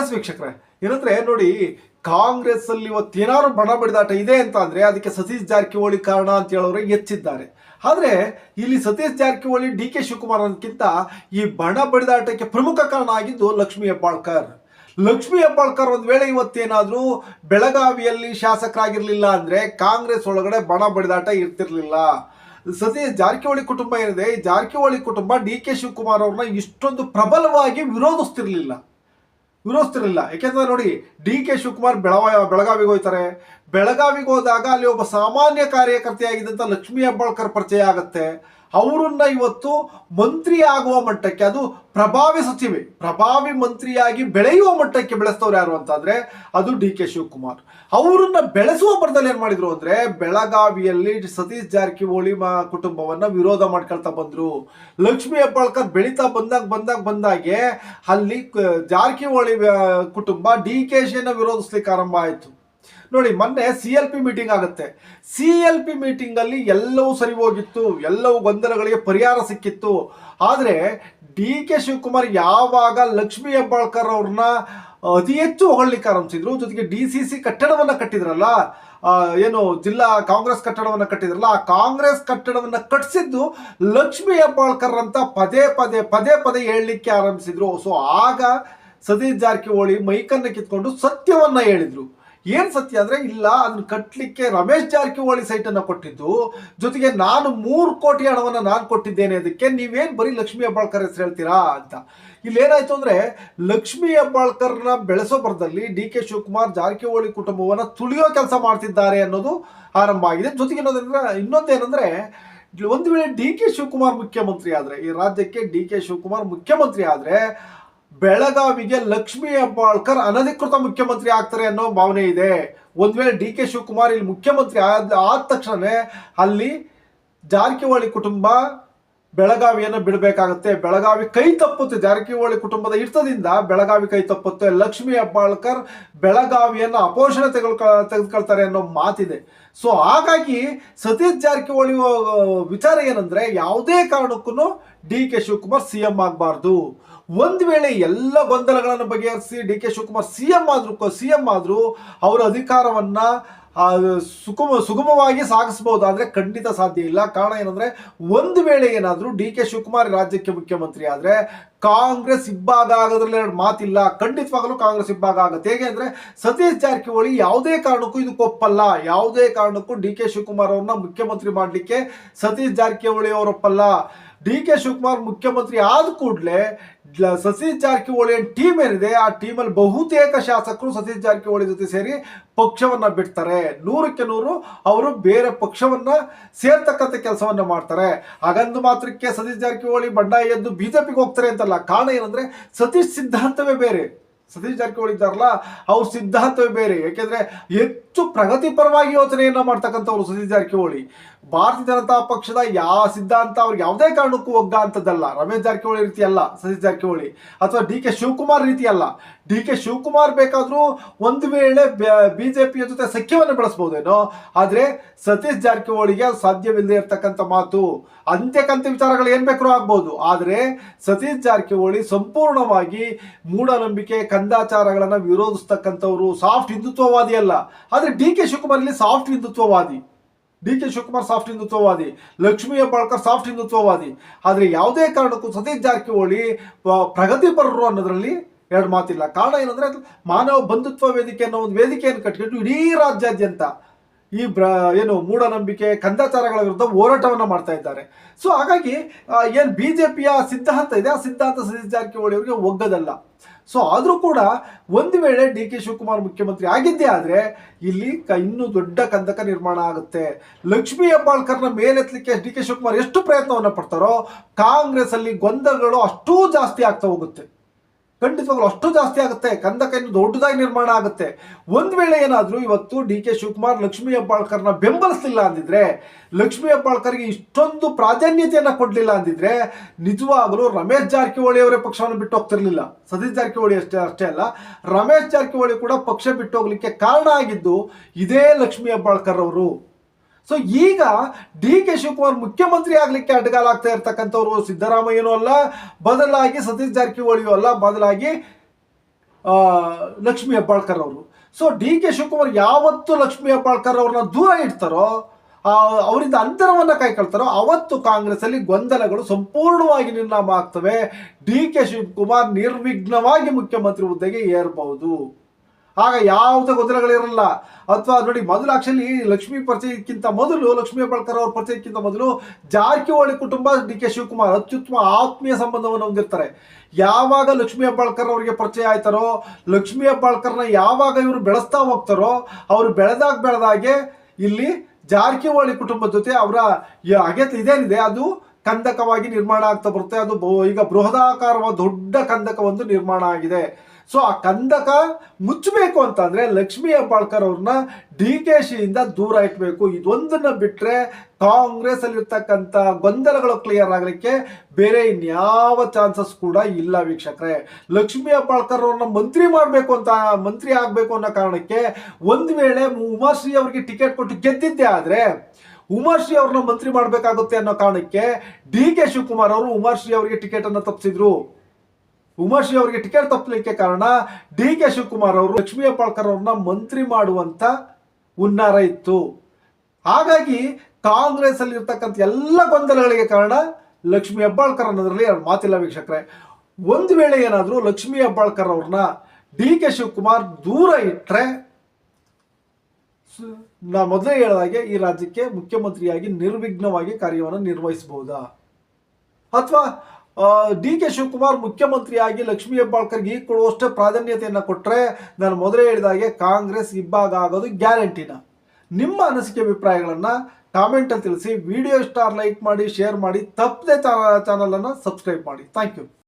S ವೀಕ್ಷಕರೇ, ಏನಂದ್ರೆ ನೋಡಿ ಕಾಂಗ್ರೆಸ್ ಅಲ್ಲಿ ಇವತ್ತೇನಾದ್ರು ಬಣ ಬಡಿದಾಟ ಇದೆ ಅಂತ ಅಂದ್ರೆ ಅದಕ್ಕೆ ಸತೀಶ್ ಜಾರಕಿಹೊಳಿ ಕಾರಣ ಅಂತ ಹೇಳೋರು ಎಚ್ಚಿದ್ದಾರೆ. ಆದ್ರೆ ಇಲ್ಲಿ ಸತೀಶ್ ಜಾರಕಿಹೊಳಿ, ಡಿ ಕೆ ಶಿವಕುಮಾರ್ ಅನ್ನೋದಕ್ಕಿಂತ ಈ ಬಣ ಬಡಿದಾಟಕ್ಕೆ ಪ್ರಮುಖ ಕಾರಣ ಆಗಿದ್ದು ಲಕ್ಷ್ಮೀ ಹೆಬ್ಬಾಳ್ಕರ್. ಲಕ್ಷ್ಮೀ ಹೆಬ್ಬಾಳ್ಕರ್ ಒಂದ್ ವೇಳೆ ಇವತ್ತೇನಾದ್ರೂ ಬೆಳಗಾವಿಯಲ್ಲಿ ಶಾಸಕರಾಗಿರ್ಲಿಲ್ಲ ಅಂದ್ರೆ ಕಾಂಗ್ರೆಸ್ ಒಳಗಡೆ ಬಣ ಬಡಿದಾಟ ಇರ್ತಿರ್ಲಿಲ್ಲ. ಸತೀಶ್ ಜಾರಕಿಹೊಳಿ ಕುಟುಂಬ ಏನಿದೆ ಈ ಜಾರಕಿಹೊಳಿ ಕುಟುಂಬ ಡಿ ಕೆ ಶಿವಕುಮಾರ್ ಅವ್ರನ್ನ ಇಷ್ಟೊಂದು ಪ್ರಬಲವಾಗಿ ವಿರೋಧಿಸ್ತಿರ್ಲಿಲ್ಲ. ವಿರೋಧಿಸ್ತಿರಲಿಲ್ಲ. ಯಾಕೆಂದ್ರೆ ನೋಡಿ, ಡಿ ಕೆ ಶಿವಕುಮಾರ್ ಬೆಳವ, ಬೆಳಗಾವಿಗೆ ಹೋಗ್ತಾರೆ. ಬೆಳಗಾವಿಗೆ ಹೋದಾಗ ಅಲ್ಲಿ ಒಬ್ಬ ಸಾಮಾನ್ಯ ಕಾರ್ಯಕರ್ತೆಯಾಗಿದ್ದಂಥ ಲಕ್ಷ್ಮೀ ಹೆಬ್ಬಾಳ್ಕರ್ ಪರಿಚಯ ಆಗತ್ತೆ. ಅವರನ್ನ ಇವತ್ತು ಮಂತ್ರಿ ಆಗುವ ಮಟ್ಟಕ್ಕೆ, ಅದು ಪ್ರಭಾವಿ ಪ್ರಭಾವಿ ಮಂತ್ರಿಯಾಗಿ ಬೆಳೆಯುವ ಮಟ್ಟಕ್ಕೆ ಬೆಳೆಸ್ತವ್ರು ಯಾರು ಅಂತಂದ್ರೆ ಅದು ಡಿ ಕೆ ಶಿವಕುಮಾರ್. ಅವರನ್ನ ಬೆಳೆಸುವ ಮಟ್ಟದಲ್ಲಿ ಏನ್ ಮಾಡಿದ್ರು ಅಂದ್ರೆ ಬೆಳಗಾವಿಯಲ್ಲಿ ಸತೀಶ್ ಜಾರಕಿಹೊಳಿ ಕುಟುಂಬವನ್ನ ವಿರೋಧ ಮಾಡ್ಕೊಳ್ತಾ ಬಂದ್ರು. ಲಕ್ಷ್ಮೀ ಹೆಬ್ಬಾಳ್ಕರ್ ಬೆಳೀತಾ ಬಂದಾಗ ಬಂದಾಗ, ಬಂದಾಗೆ ಅಲ್ಲಿ ಜಾರಕಿಹೊಳಿ ಕುಟುಂಬ ಡಿ ಕೆ ಶಿಯನ್ನ ವಿರೋಧಿಸ್ಲಿಕ್ಕೆ ಆರಂಭ ಆಯಿತು. ನೋಡಿ, ಮೊನ್ನೆ ಸಿ ಎಲ್ ಪಿ ಮೀಟಿಂಗ್ ಆಗುತ್ತೆ. ಸಿ ಎಲ್ ಪಿ ಮೀಟಿಂಗ್ ಅಲ್ಲಿ ಎಲ್ಲವೂ ಸರಿ ಹೋಗಿತ್ತು, ಎಲ್ಲವೂ ಗೊಂದಲಗಳಿಗೆ ಪರಿಹಾರ ಸಿಕ್ಕಿತ್ತು. ಆದರೆ, ಡಿ ಕೆ ಶಿವಕುಮಾರ್ ಯಾವಾಗ ಲಕ್ಷ್ಮೀ ಹೆಬ್ಬಾಳ್ಕರ್ ಅವ್ರನ್ನ ಅತಿ ಹೆಚ್ಚು ಹೊಗಳಿಕ್ಕೆ ಆರಂಭಿಸಿದ್ರು, ಜೊತೆಗೆ ಡಿ ಸಿ ಸಿ ಕಟ್ಟಡವನ್ನ ಕಟ್ಟಿದ್ರಲ್ಲ ಏನು ಜಿಲ್ಲಾ ಕಾಂಗ್ರೆಸ್ ಕಟ್ಟಡವನ್ನ ಕಟ್ಟಿದ್ರಲ್ಲ, ಆ ಕಾಂಗ್ರೆಸ್ ಕಟ್ಟಡವನ್ನ ಕಟ್ಟಿಸಿದ್ದು ಲಕ್ಷ್ಮೀ ಹೆಬ್ಬಾಳ್ಕರ್ ಅಂತ ಪದೇ ಪದೇ ಪದೇ ಪದೇ ಹೇಳಲಿಕ್ಕೆ ಆರಂಭಿಸಿದ್ರು. ಸೊ ಆಗ ಸತೀಶ್ ಜಾರಕಿಹೊಳಿ ಮೈಕನ್ನ ಕಿತ್ಕೊಂಡು ಸತ್ಯವನ್ನ ಹೇಳಿದ್ರು. ಏನ್ ಸತ್ಯ ಅಂದ್ರೆ, ಇಲ್ಲ, ಅದನ್ನ ಕಟ್ಟಲಿಕ್ಕೆ ರಮೇಶ್ ಜಾರಕಿಹೊಳಿ ಸೈಟ್ ಅನ್ನ ಕೊಟ್ಟಿದ್ದು. ಜೊತೆಗೆ ನಾನು ಮೂರು ಕೋಟಿ ಹಣವನ್ನ ನಾನು ಕೊಟ್ಟಿದ್ದೇನೆ ಅದಕ್ಕೆ ನೀವೇನು ಬರೀ ಲಕ್ಷ್ಮೀ ಹೆಬ್ಬಾಳ್ಕರ್ ಹೆಸರು ಹೇಳ್ತೀರಾ ಅಂತ. ಇಲ್ಲಿ ಏನಾಯ್ತು ಅಂದ್ರೆ, ಲಕ್ಷ್ಮೀ ಹೆಬ್ಬಾಳ್ಕರ್ನ ಬೆಳೆಸೋ ಬರದಲ್ಲಿ ಡಿ ಕೆ ಶಿವಕುಮಾರ್ ಜಾರಕಿಹೊಳಿ ಕುಟುಂಬವನ್ನ ತುಳಿಯೋ ಕೆಲಸ ಮಾಡ್ತಿದ್ದಾರೆ ಅನ್ನೋದು ಆರಂಭ ಆಗಿದೆ. ಜೊತೆಗೆ ಇನ್ನೊಂದ್ರೆ ಇನ್ನೊಂದೇನಂದ್ರೆ, ಒಂದು ವೇಳೆ ಡಿ ಕೆ ಶಿವಕುಮಾರ್ ಮುಖ್ಯಮಂತ್ರಿ ಆದ್ರೆ, ಈ ರಾಜ್ಯಕ್ಕೆ ಡಿ ಕೆ ಶಿವಕುಮಾರ್ ಮುಖ್ಯಮಂತ್ರಿ ಆದ್ರೆ ಬೆಳಗಾವಿಗೆ ಲಕ್ಷ್ಮೀ ಹೆಬ್ಬಾಳ್ಕರ್ ಅನಧಿಕೃತ ಮುಖ್ಯಮಂತ್ರಿ ಆಗ್ತಾರೆ ಅನ್ನೋ ಭಾವನೆ ಇದೆ. ಒಂದ್ ವೇಳೆ ಡಿ ಕೆ ಶಿವಕುಮಾರ್ ಇಲ್ಲಿ ಮುಖ್ಯಮಂತ್ರಿ ಆದ ಆದ ತಕ್ಷಣನೇ ಅಲ್ಲಿ ಜಾರಕಿಹೊಳಿ ಕುಟುಂಬ ಬೆಳಗಾವಿಯನ್ನು ಬಿಡಬೇಕಾಗುತ್ತೆ. ಬೆಳಗಾವಿ ಕೈ ತಪ್ಪುತ್ತೆ ಜಾರಕಿಹೊಳಿ ಕುಟುಂಬದ ಹಿಡಿತದಿಂದ ಬೆಳಗಾವಿ ಕೈ ತಪ್ಪುತ್ತೆ. ಲಕ್ಷ್ಮೀ ಹೆಬ್ಬಾಳ್ಕರ್ ಬೆಳಗಾವಿಯನ್ನು ಅಪೋಷಣೆ ತೆಗೆದುಕ, ತೆಗೆದುಕೊಳ್ತಾರೆ ಅನ್ನೋ ಮಾತಿದೆ. ಸೊ, ಹಾಗಾಗಿ ಸತೀಶ್ ಜಾರಕಿಹೊಳಿ ವಿಚಾರ ಏನಂದ್ರೆ ಯಾವುದೇ ಕಾರಣಕ್ಕೂ D K Shivakumar C M ಆಗಬಾರ್ದು. ಒಂದು ವೇಳೆ ಎಲ್ಲ ಗೊಂದಲಗಳನ್ನು ಬಗೆಹರಿಸಿ D K Shivakumar C M ಆದ್ರು, ಸಿ ಎಂ ಆದ್ರು ಅವರ ಅಧಿಕಾರವನ್ನ ಸುಗಮ, ಸುಗಮವಾಗಿ ಸಾಗಿಸಬಹುದು ಆದ್ರೆ ಖಂಡಿತ ಸಾಧ್ಯ ಇಲ್ಲ. ಕಾರಣ ಏನಂದ್ರೆ ಒಂದು ವೇಳೆ ಏನಾದರೂ ಡಿ ಕೆ ಶಿವಕುಮಾರ್ ರಾಜ್ಯಕ್ಕೆ ಮುಖ್ಯಮಂತ್ರಿ ಆದರೆ ಕಾಂಗ್ರೆಸ್ ಇಬ್ಬಾಗ ಆಗೋದ್ರಲ್ಲಿ ಎರಡು ಮಾತಿಲ್ಲ. ಖಂಡಿತವಾಗಲೂ ಕಾಂಗ್ರೆಸ್ ಇಬ್ಬಾಗ ಆಗುತ್ತೆ ಹೇಗೆ ಅಂದರೆ ಸತೀಶ್ ಜಾರಕಿಹೊಳಿ ಯಾವುದೇ ಕಾರಣಕ್ಕೂ ಇದು ಒಪ್ಪಲ್ಲ ಯಾವುದೇ ಕಾರಣಕ್ಕೂ ಡಿ ಕೆ ಶಿವಕುಮಾರ್ ಅವ್ರನ್ನ ಮುಖ್ಯಮಂತ್ರಿ ಮಾಡಲಿಕ್ಕೆ ಸತೀಶ್ ಜಾರಕಿಹೊಳಿ ಅವರೊಪ್ಪಲ್ಲ. ಡಿ ಕೆ ಶಿವಕುಮಾರ್ ಮುಖ್ಯಮಂತ್ರಿ ಆದ ಕೂಡಲೇ ಸತೀಶ್ ಜಾರಕಿಹೊಳಿ ಟೀಮ್ ಏನಿದೆ, ಆ ಟೀಮಲ್ಲಿ ಬಹುತೇಕ ಶಾಸಕರು ಸತೀಶ್ ಜಾರಕಿಹೊಳಿ ಜೊತೆ ಸೇರಿ ಪಕ್ಷವನ್ನ ಬಿಡ್ತಾರೆ. ನೂರಕ್ಕೆ ನೂರು ಅವರು ಬೇರೆ ಪಕ್ಷವನ್ನ ಸೇರ್ತಕ್ಕಂಥ ಕೆಲಸವನ್ನ ಮಾಡ್ತಾರೆ. ಹಾಗಂದು ಮಾತ್ರಕ್ಕೆ ಸತೀಶ್ ಜಾರಕಿಹೊಳಿ ಬಂಡಾಯ ಎದ್ದು ಬಿಜೆಪಿಗೆ ಹೋಗ್ತಾರೆ ಅಂತಲ್ಲ, ಕಾರಣ ಏನಂದ್ರೆ ಸತೀಶ್ ಸಿದ್ಧಾಂತವೇ ಬೇರೆ. ಸತೀಶ್ ಜಾರಕಿಹೊಳಿ ಇದ್ದಾರಲ್ಲ, ಅವ್ರ ಸಿದ್ಧಾಂತವೇ ಬೇರೆ. ಯಾಕೆಂದ್ರೆ ಹೆಚ್ಚು ಪ್ರಗತಿಪರವಾಗಿ ಯೋಚನೆಯನ್ನ ಮಾಡ್ತಕ್ಕಂಥವ್ರು ಸತೀಶ್ ಜಾರಕಿಹೊಳಿ. ಭಾರತೀಯ ಜನತಾ ಪಕ್ಷದ ಯಾವ ಸಿದ್ಧಾಂತ ಅವ್ರಿಗೆ ಯಾವುದೇ ಕಾರಣಕ್ಕೂ ಒಗ್ಗ ಅಂತದ್ದಲ್ಲ ರಮೇಶ್ ಜಾರಕಿಹೊಳಿ ರೀತಿ ಅಲ್ಲ ಸತೀಶ್ ಜಾರಕಿಹೊಳಿ. ಅಥವಾ ಡಿ ಕೆ ಶಿವಕುಮಾರ್ ರೀತಿ ಅಲ್ಲ. ಡಿ ಕೆ ಶಿವಕುಮಾರ್ ಬೇಕಾದ್ರೂ ಒಂದು ವೇಳೆ ಬಿಜೆಪಿಯ ಜೊತೆ ಸಖ್ಯವನ್ನು ಬೆಳೆಸ್ಬೋದೇನೋ. ಆದ್ರೆ ಸತೀಶ್ ಜಾರಕಿಹೊಳಿಗೆ ಸಾಧ್ಯವಿಲ್ಲದೆ ಇರ್ತಕ್ಕಂಥ ಮಾತು. ಅಂತ್ಯಕಂತ ವಿಚಾರಗಳು ಏನ್ ಬೇಕಾದ್ರೂ ಆಗ್ಬೋದು. ಆದರೆ ಸತೀಶ್ ಜಾರಕಿಹೊಳಿ ಸಂಪೂರ್ಣವಾಗಿ ಮೂಢನಂಬಿಕೆ ಕಂದಾಚಾರಗಳನ್ನ ವಿರೋಧಿಸ್ತಕ್ಕಂಥವ್ರು ಸಾಫ್ಟ್ ಹಿಂದುತ್ವವಾದಿ ಅಲ್ಲ. ಆದರೆ ಡಿ ಕೆ ಶಿವಕುಮಾರ್ ಇಲ್ಲಿ ಸಾಫ್ಟ್ ಹಿಂದುತ್ವವಾದಿ. ಡಿ ಕೆ ಶಿವಕುಮಾರ್ ಸಾಫ್ಟ್ ಹಿಂದುತ್ವವಾದಿ. ಲಕ್ಷ್ಮೀ ಹೆಬ್ಬಾಳ್ಕರ್ ಸಾಫ್ಟ್ ಹಿಂದುತ್ವವಾದಿ. ಆದರೆ ಯಾವುದೇ ಕಾರಣಕ್ಕೂ ಸತೀಶ್ ಜಾರಕಿಹೊಳಿ ಪ್ರಗತಿಪರರು ಅನ್ನೋದರಲ್ಲಿ ಎರಡು ಮಾತಿಲ್ಲ. ಕಾರಣ ಏನಂದರೆ ಮಾನವ ಬಂಧುತ್ವ ವೇದಿಕೆ ಅನ್ನೋ ಒಂದು ವೇದಿಕೆಯನ್ನು ಕಟ್ಟಿಕೊಂಡು ಇಡೀ ರಾಜ್ಯಾದ್ಯಂತ ಈ ಬ್ರ ಏನು ಮೂಢನಂಬಿಕೆ, ಕಂದಾಚಾರಗಳ ವಿರುದ್ಧ ಹೋರಾಟವನ್ನು ಮಾಡ್ತಾ ಇದ್ದಾರೆ. ಸೊ ಹಾಗಾಗಿ ಏನು ಬಿ ಜೆ ಪಿಯ ಸಿದ್ಧಾಂತ ಇದೆ, ಆ ಸಿದ್ಧಾಂತ ಸತೀಶ್ ಜಾರಕಿಹೊಳಿ ಅವರಿಗೆ ಒಗ್ಗದಲ್ಲ. ಸೊ ಆದರೂ ಕೂಡ ಒಂದು ವೇಳೆ ಡಿ ಕೆ ಶಿವಕುಮಾರ್ ಮುಖ್ಯಮಂತ್ರಿ ಆಗಿದ್ದೇ ಆದರೆ ಇಲ್ಲಿ ಕ ಇನ್ನೂ ದೊಡ್ಡ ಕಂದಕ ನಿರ್ಮಾಣ ಆಗುತ್ತೆ. ಲಕ್ಷ್ಮೀ ಹೆಬ್ಬಾಳ್ಕರ್ನ ಮೇಲೆತ್ತಲಿಕ್ಕೆ ಡಿ ಕೆ ಶಿವಕುಮಾರ್ ಎಷ್ಟು ಪ್ರಯತ್ನವನ್ನು ಪಡ್ತಾರೋ ಕಾಂಗ್ರೆಸ್ ಅಲ್ಲಿ ಗೊಂದಲಗಳು ಅಷ್ಟೂ ಜಾಸ್ತಿ ಆಗ್ತಾ ಹೋಗುತ್ತೆ. ಖಂಡಿತವಾಗ್ಲೂ ಅಷ್ಟು ಜಾಸ್ತಿ ಆಗುತ್ತೆ. ಕಂದಕ ಇನ್ನು ದೊಡ್ಡದಾಗಿ ನಿರ್ಮಾಣ ಆಗುತ್ತೆ. ಒಂದ್ ವೇಳೆ ಏನಾದರೂ ಇವತ್ತು ಡಿ ಕೆ ಶಿವಕುಮಾರ್ ಲಕ್ಷ್ಮೀ ಹೆಬ್ಬಾಳ್ಕರ್ನ ಬೆಂಬಲಿಸಲಿಲ್ಲ ಅಂದಿದ್ರೆ, ಲಕ್ಷ್ಮೀ ಹೆಬ್ಬಾಳ್ಕರ್ಗೆ ಇಷ್ಟೊಂದು ಪ್ರಾಧಾನ್ಯತೆಯನ್ನು ಕೊಡಲಿಲ್ಲ ಅಂದಿದ್ರೆ, ನಿಜವಾಗಲೂ ರಮೇಶ್ ಜಾರಕಿಹೊಳಿ ಅವರೇ ಪಕ್ಷವನ್ನು ಬಿಟ್ಟು ಹೋಗ್ತಿರ್ಲಿಲ್ಲ. ಸತೀಶ್ ಜಾರಕಿಹೊಳಿ ಅಷ್ಟೇ ಅಷ್ಟೇ ಅಲ್ಲ, ರಮೇಶ್ ಜಾರಕಿಹೊಳಿ ಕೂಡ ಪಕ್ಷ ಬಿಟ್ಟು ಹೋಗ್ಲಿಕ್ಕೆ ಕಾರಣ ಆಗಿದ್ದು ಇದೇ ಲಕ್ಷ್ಮೀ ಹೆಬ್ಬಾಳ್ಕರ್ ಅವರು. ಸೊ ಈಗ ಡಿ ಕೆ ಶಿವಕುಮಾರ್ ಮುಖ್ಯಮಂತ್ರಿ ಆಗ್ಲಿಕ್ಕೆ ಅಡ್ಡಗಾಲ ಆಗ್ತಾ ಇರ್ತಕ್ಕಂಥವ್ರು ಸಿದ್ದರಾಮಯ್ಯನೂ ಅಲ್ಲ, ಬದಲಾಗಿ ಸತೀಶ್ ಜಾರಕಿಹೊಳಿಯೂ ಅಲ್ಲ, ಬದಲಾಗಿ ಲಕ್ಷ್ಮೀ ಹೆಬ್ಬಾಳ್ಕರ್ ಅವರು. ಸೊ ಡಿ ಕೆ ಶಿವಕುಮಾರ್ ಯಾವತ್ತು ಲಕ್ಷ್ಮೀ ಹೆಬ್ಬಾಳ್ಕರ್ ಅವ್ರನ್ನ ದೂರ ಇಡ್ತಾರೋ ಅವರಿಂದ ಅಂತರವನ್ನು ಕೈಕೊಳ್ತಾರೋ ಅವತ್ತು ಕಾಂಗ್ರೆಸ್ ಅಲ್ಲಿ ಗೊಂದಲಗಳು ಸಂಪೂರ್ಣವಾಗಿ ನಿರ್ನಾಮ ಆಗ್ತವೆ. ಡಿ ಕೆ ಶಿವಕುಮಾರ್ ನಿರ್ವಿಘ್ನವಾಗಿ ಮುಖ್ಯಮಂತ್ರಿ ಹುದ್ದೆಗೆ ಏರ್ಬಹುದು. ಆಗ ಯಾವುದೇ ಗೊಂದಲಗಳಿರಲ್ಲ ಅಥವಾ ನೋಡಿ ಮೊದಲು ಆಕ್ಚುಲಿ ಲಕ್ಷ್ಮೀ ಪರಿಚಯಕ್ಕಿಂತ ಮೊದಲು, ಲಕ್ಷ್ಮೀ ಹೆಬ್ಬಾಳ್ಕರ್ ಅವ್ರ ಪರಿಚಯಕ್ಕಿಂತ ಮೊದಲು ಜಾರಕಿಹೊಳಿ ಕುಟುಂಬ ಡಿ ಕೆ ಶಿವಕುಮಾರ್ ಅತ್ಯುತ್ತಮ ಆತ್ಮೀಯ ಸಂಬಂಧವನ್ನು ಹೊಂದಿರ್ತಾರೆ. ಯಾವಾಗ ಲಕ್ಷ್ಮೀ ಹೆಬ್ಬಾಳ್ಕರ್ ಅವರಿಗೆ ಪರಿಚಯ ಆಯ್ತಾರೋ, ಲಕ್ಷ್ಮೀ ಹೆಬ್ಬಾಳ್ಕರ್ನ ಯಾವಾಗ ಇವರು ಬೆಳೆಸ್ತಾ ಹೋಗ್ತಾರೋ, ಅವರು ಬೆಳೆದಾಗ ಬೆಳೆದಾಗೆ ಇಲ್ಲಿ ಜಾರಕಿಹೊಳಿ ಕುಟುಂಬದ ಜೊತೆ ಅವರ ಅಗತ್ಯ ಇದೇನಿದೆ, ಅದು ಕಂದಕವಾಗಿ ನಿರ್ಮಾಣ ಆಗ್ತಾ ಬರುತ್ತೆ. ಅದು ಈಗ ಬೃಹದಾಕಾರವಾದ ದೊಡ್ಡ ಕಂದಕವೊಂದು ನಿರ್ಮಾಣ ಆಗಿದೆ. ಸೊ ಆ ಕಂದಕ ಮುಚ್ಚಬೇಕು ಅಂತಂದ್ರೆ ಲಕ್ಷ್ಮೀ ಹೆಬ್ಬಾಳ್ಕರ್ ಅವ್ರನ್ನ ಡಿ ಕೆ ಶಿಯಿಂದ ದೂರ ಇಟ್ಬೇಕು. ಇದೊಂದನ್ನ ಬಿಟ್ರೆ ಕಾಂಗ್ರೆಸ್ ಅಲ್ಲಿರ್ತಕ್ಕಂಥ ಗೊಂದಲಗಳು ಕ್ಲಿಯರ್ ಆಗಲಿಕ್ಕೆ ಬೇರೆ ಇನ್ಯಾವ ಚಾನ್ಸಸ್ ಕೂಡ ಇಲ್ಲ ವೀಕ್ಷಕರೇ. ಲಕ್ಷ್ಮೀ ಹೆಬ್ಬಾಳ್ಕರ್ ಅವ್ರನ್ನ ಮಂತ್ರಿ ಮಾಡಬೇಕು ಅಂತ, ಮಂತ್ರಿ ಆಗಬೇಕು ಅನ್ನೋ ಕಾರಣಕ್ಕೆ ಒಂದು ವೇಳೆ ಉಮಾಶ್ರೀ ಅವರಿಗೆ ಟಿಕೆಟ್ ಕೊಟ್ಟು ಗೆದ್ದಿದ್ದೆ ಆದ್ರೆ ಉಮಾಶ್ರೀ ಅವ್ರನ್ನ ಮಂತ್ರಿ ಮಾಡಬೇಕಾಗುತ್ತೆ ಅನ್ನೋ ಕಾರಣಕ್ಕೆ ಡಿ ಕೆ ಶಿವಕುಮಾರ್ ಅವರು ಉಮಾಶ್ರೀ ಅವರಿಗೆ ಟಿಕೆಟ್ ಅನ್ನು ತಪ್ಪಿಸಿದ್ರು ಉಮಾಶ್ರೀ ಅವರಿಗೆ ಟಿಕೆಟ್ ತಪ್ಪಲಿಕ್ಕೆ ಕಾರಣ ಡಿ ಕೆ ಶಿವಕುಮಾರ್ ಅವರು ಲಕ್ಷ್ಮೀ ಹೆಬ್ಬಾಳ್ಕರ್ ಅವ್ರನ್ನ ಮಂತ್ರಿ ಮಾಡುವಂತ ಹುನ್ನಾರ ಇತ್ತು. ಹಾಗಾಗಿ ಕಾಂಗ್ರೆಸ್ ಅಲ್ಲಿ ಇರ್ತಕ್ಕಂಥ ಎಲ್ಲ ಗೊಂದಲಗಳಿಗೆ ಕಾರಣ ಲಕ್ಷ್ಮೀ ಹೆಬ್ಬಾಳ್ಕರ್ ಅನ್ನೋದ್ರಲ್ಲಿ ಎರಡು ಮಾತಿಲ್ಲ ವೀಕ್ಷಕರೇ. ಒಂದು ವೇಳೆ ಏನಾದರೂ ಲಕ್ಷ್ಮೀ ಹೆಬ್ಬಾಳ್ಕರ್ ಅವ್ರನ್ನ ಡಿ ಕೆ ಶಿವಕುಮಾರ್ ದೂರ ಇಟ್ಟರೆ ನಾ ಮೊದಲೇ ಹೇಳಿದಾಗೆ ಈ ರಾಜ್ಯಕ್ಕೆ ಮುಖ್ಯಮಂತ್ರಿಯಾಗಿ ನಿರ್ವಿಘ್ನವಾಗಿ ಕಾರ್ಯವನ್ನು ನಿರ್ವಹಿಸಬಹುದಾ? ಅಥವಾ ಡಿ ಕೆ ಶಿವಕುಮಾರ್ ಮುಖ್ಯಮಂತ್ರಿಯಾಗಿ ಲಕ್ಷ್ಮೀ ಹೆಬ್ಬಾಳ್ಕರ್ಗೆ ಈಗ ಕೊಡುವಷ್ಟೇ ಪ್ರಾಧಾನ್ಯತೆಯನ್ನು ಕೊಟ್ಟರೆ ನಾನು ಮೊದಲೇ ಹೇಳಿದಾಗೆ ಕಾಂಗ್ರೆಸ್ ಇಬ್ಬಾಗ ಆಗೋದು ಗ್ಯಾರಂಟಿನ. ನಿಮ್ಮ ಅನಿಸಿಕೆ ಅಭಿಪ್ರಾಯಗಳನ್ನು ಕಾಮೆಂಟಲ್ಲಿ ತಿಳಿಸಿ. ವಿಡಿಯೋ ಸ್ಟಾರ್ ಲೈಕ್ ಮಾಡಿ ಶೇರ್ ಮಾಡಿ, ತಪ್ಪದೆ ಚಾನಲನ್ನು ಸಬ್ಸ್ಕ್ರೈಬ್ ಮಾಡಿ. Thank you